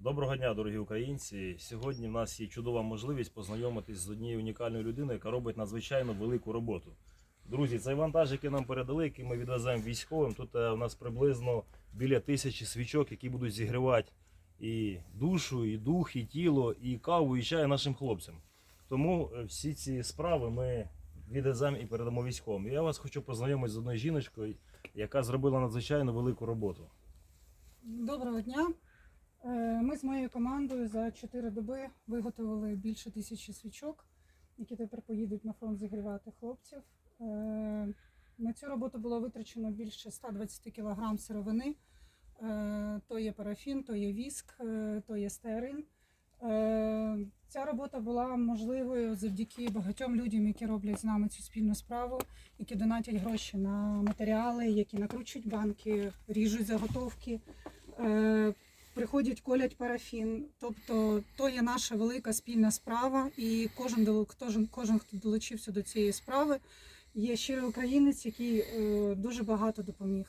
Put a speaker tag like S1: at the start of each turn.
S1: Доброго дня, дорогі українці. Сьогодні в нас є чудова можливість познайомитись з однією унікальною людиною, яка робить надзвичайно велику роботу. Друзі, цей вантаж, який нам передали, який ми відвеземо військовим. Тут е, у нас приблизно біля тисячі свічок, які будуть зігрівати і душу, і дух, і тіло, і каву, і чай нашим хлопцям. Тому е, всі ці справи ми відвеземо і передамо військовим. Я вас хочу познайомити з одною жіночкою, яка зробила надзвичайно велику роботу.
S2: Доброго дня. Е, Ми з моєю командою за 4 доби виготовили більше тисячі свічок, які тепер поїдуть на фронт зігрівати хлопців. Е, На цю роботу було витрачено більше 120 кг сировини. Е, То є парафін, то є віск, то є стерин. Ця робота була можливою завдяки багатьом людям, які роблять з нами цю спільну справу, які донатять гроші на матеріали, які накручують банки, ріжуть заготовки, приходять, колять парафін. Тобто то є наша велика спільна справа, і кожен, кожен, кожен хто долучився до цієї справи, є щирий українець, який е, дуже багато допоміг.